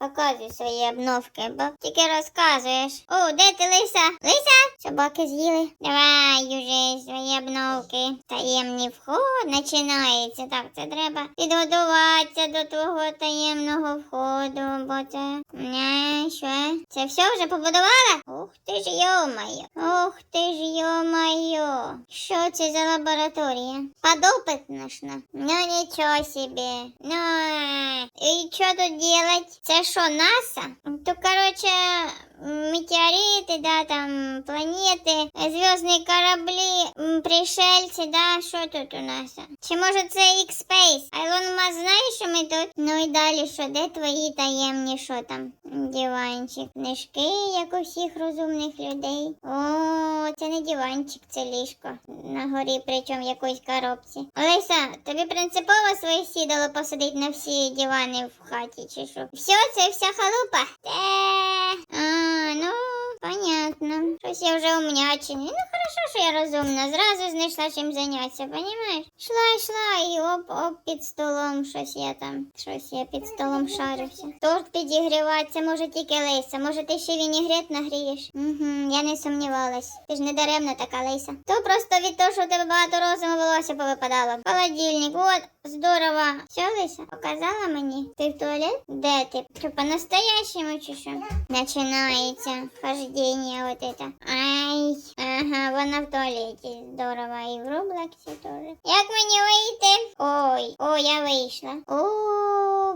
Показуй свої обновки, бо тільки розказуєш. О, де ти лиса? Лиса? Собаки з'їли. Давай уже свої обновки. Таємний вход починається. Так, це треба підготуватися до твого таємного входу, бо це. Не, що? Це все вже побудувала? Ух ти ж йо-моє. Ух ти ж йо-моє. Що це за лабораторія? Подопитношна. Ну нічого собі. Ну, і що тут делать? Це що, Нася? То, короче, метеорити, да, там, планети, зв'язні кораблі, м, пришельці, да, що тут у нас? Чи може це X-Space? Айлон Мас знає, що ми тут? Ну і далі що, де твої таємні, що там? Диванчик, книжки, як у всіх розумних людей. О, це не диванчик, це ліжко. На горі, причому якоїсь коробці. Олеся, тобі принципово своє сідало посадити на всі дивани в хаті, чи що? Все, це вся халупа? Те. Ну, понятно. Щось я вже умнячений. Ну, що я розумна. Зразу знайшла чим зайнятися, понімаєш? Йшла, йшла, і оп, оп, під столом щось я там. Щось я під столом шарився. Торт підігрівається, може тільки Лейса. Може ти ще вінігрет нагрієш? Угу, я не сомнівалась. Ти ж не даремна така Лейса. То просто від того, що у тебе багато розуму волосся повипадало. Холодильник, от, здорово. Все, Лейса, показала мені? Ти в туалет? Де ти? Що, по-настоящему чи що? Начинається хождение вот это. Ай, ага, вона в туалеті. Здорово. І в Роблоксі теж. Як мені вийти? Ой, о, я вийшла. О,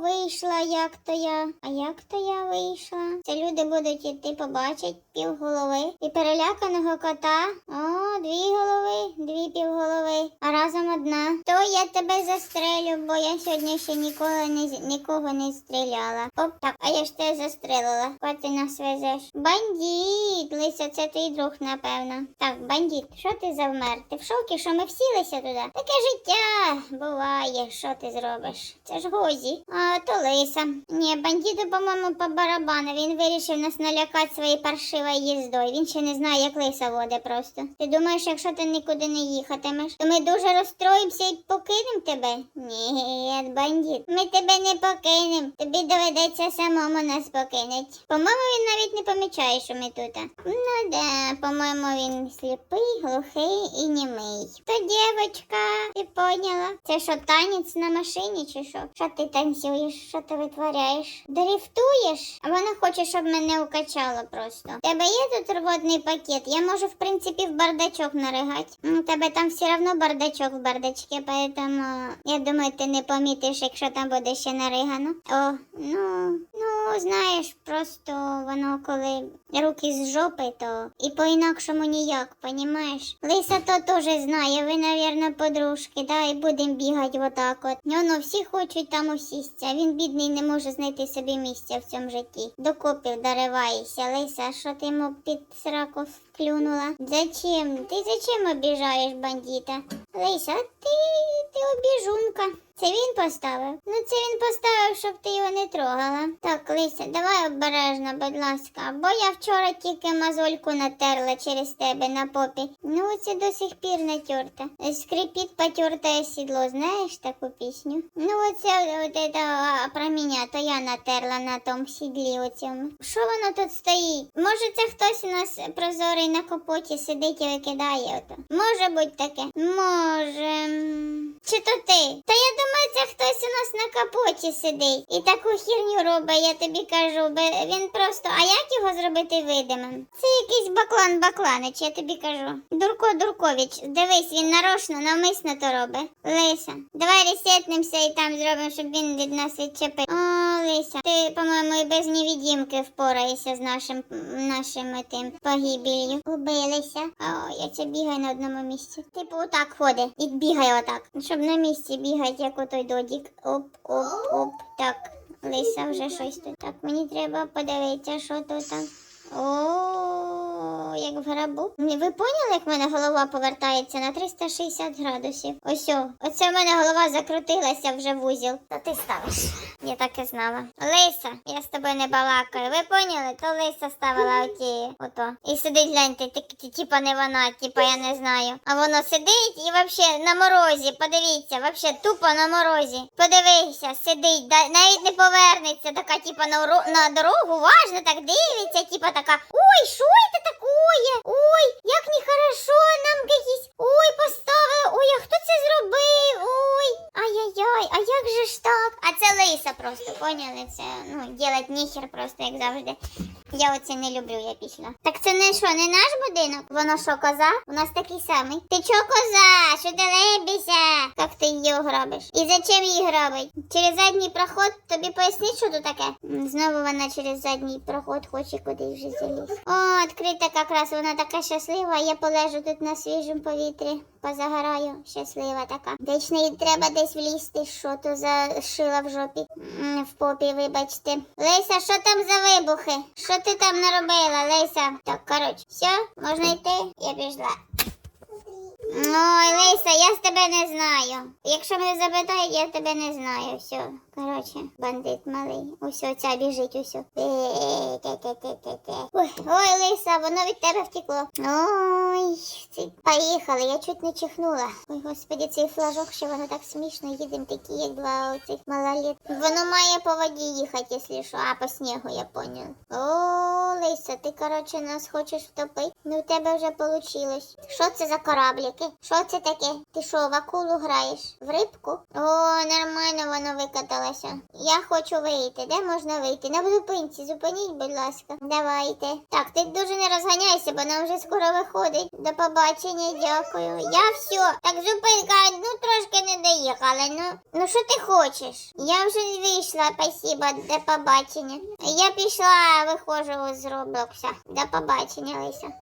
вийшла, як то я. А як то я вийшла? Це люди будуть іти побачать півголови. І переляканого кота. О, дві голови, дві півголови. А разом одна. То я тебе застрелю, бо я сьогодні ще ніколи не нікого не стріляла. Оп, так, а я ж тебе застрелила. Кого ти нас везеш? Бандит! Лися, це твій друг, напевно. Так, бандит, що ти завмер? Ти в шокі, що ми всілися туди? Таке життя буває, що ти зробиш? Це ж гозі. А то лиса. Ні, бандиту, по-моєму, по барабану. Він вирішив нас налякати своєю паршивою їздою. Він ще не знає, як лиса воде просто. Ти думаєш, якщо ти нікуди не їхатимеш, то ми дуже розстроїмося і покинемо тебе? Ні, бандит. Ми тебе не покинемо. Тобі доведеться самому нас покинути. По-моєму, він навіть не помічає, що ми тут. Ну да, по-моєму, він сліпий, глухий і німий. То дівчинка, ти поняла? Це що, танець на машині чи що? Що ти танцюєш? Що ти витворяєш? Дрифтуєш? А вона хоче, щоб мене укачало просто. Тебе є тут рвотний пакет? Я можу, в принципі, в бардачок наригати. Ну, У тебе там все одно бардачок в бардачке, поэтому я думаю, ти не помітиш, якщо там буде ще наригано. О, ну, ну, знаєш, просто воно коли руки з жопи, то і по-інакшому ніяк, понімаєш? Лиса то теж знає, ви, навірно, подружки, да, і будемо бігати отак от. Ну, всі хочуть там усісться, він бідний не може знайти собі місця в цьому житті. До копів дориваєшся, Лиса, що ти йому під сраку вклюнула? Зачем? Ти зачем обіжаєш бандита? Лиса, ти, ти обіжунка. Це він поставив? Ну це він поставив, щоб ти його не трогала. Так, Лися, давай обережно, будь ласка. Бо я вчора тільки мозольку натерла через тебе на попі. Ну це до сих пір натерта. Скрипить потертое сідло, знаєш таку пісню? Ну оце от это, про мене, то я натерла на тому сідлі оцьому. Що воно тут стоїть? Може це хтось у нас прозорий на капоті сидить і викидає ото? Може бути таке? Може. Чи то ти? Та я думаю, це хтось у нас на капоті сидить і таку хірню робить, я тобі кажу. бе- Він просто, а як його зробити видимим? Це якийсь баклан Бакланич, я тобі кажу. Дурко Дуркович, дивись, він нарочно, навмисно то робить. Лиса, давай ресетнемося і там зробимо, щоб він від нас відчепив. О, ти, по-моєму, і без невідімки впораєшся з нашим нашими тим погибелью. Убилися. О, я це бігаю на одному місці. Типу, отак ходить і бігає отак. Щоб на місці бігати, як у той додік. Оп, оп, оп. Так, Лиса вже щось тут. Так, мені треба подивитися, що тут там. О, О, як в грабу. Ви поняли, як в мене голова повертається на 360 градусів? Ось о, оце в мене голова закрутилася вже в узіл. То ти ставиш. Я так і знала. Лиса, я з тобою не балакаю. Ви поняли? То Лиса ставила оті ото. І сидить, гляньте, типа не вона, типа я не знаю. А воно сидить і вообще на морозі, подивіться, вообще тупо на морозі. Подивися, сидить, да, навіть не повернеться, така типа на, на дорогу, важно так дивиться, типа така, ой, що це такое? Ой, як нехорошо нам якісь, ой, поставили, ой, а хто це зробив? Ой, ай-яй-яй, а як же ж так? А це лиса просто, поняли? Це, ну, ділать ніхер просто, як завжди. Я оце не люблю, я пішла. Так це не що, не наш будинок? Воно що, коза? У нас такий самий. Ти чо коза? Що ти лебіся? Як ти її грабиш? І зачем її грабить? Через задній проход тобі поясніть, що тут таке? Знову вона через задній проход хоче кудись вже заліз. О, відкрита якраз, вона така щаслива, я полежу тут на свіжому повітрі. Позагораю, щаслива така. Десь неї треба десь влізти, що то за шила в жопі. В попі, вибачте. Леся, що там за вибухи? Що ти там наробила, Леся? Так, коротше, все, можна йти? Я пішла. Ой, Леся, я з тебе не знаю. Якщо мене запитають, я тебе не знаю. Все, коротше, бандит малий. Усьо, ця біжить, усьо. Те-те-те-те-те. Ой, ой, Лиса, воно від тебе втекло. Ой, ці... поїхали, я чуть не чихнула. Ой, господи, цей флажок, що воно так смішно, їдемо такі, як два оцих малоліт. Воно має по воді їхати, якщо що. А, по снігу, я поняла. О, Лиса, ти, коротше, нас хочеш втопити? Ну, в тебе вже получилось. Що це за корабліки? Що це таке? Ти що, в акулу граєш? В рибку? О, нормально воно викаталося. Я хочу вийти. Де можна вийти? На зупинці, зупиніть, будь ласка. Давайте. Так, ти дуже не розганяйся, бо нам вже скоро виходить. До побачення, дякую. Я все. Так, зупинка, ну трошки не доїхала. Ну, ну що ти хочеш? Я вже вийшла, спасибо, до побачення. Я пішла, виходжу з Роблокса. До побачення, Лися.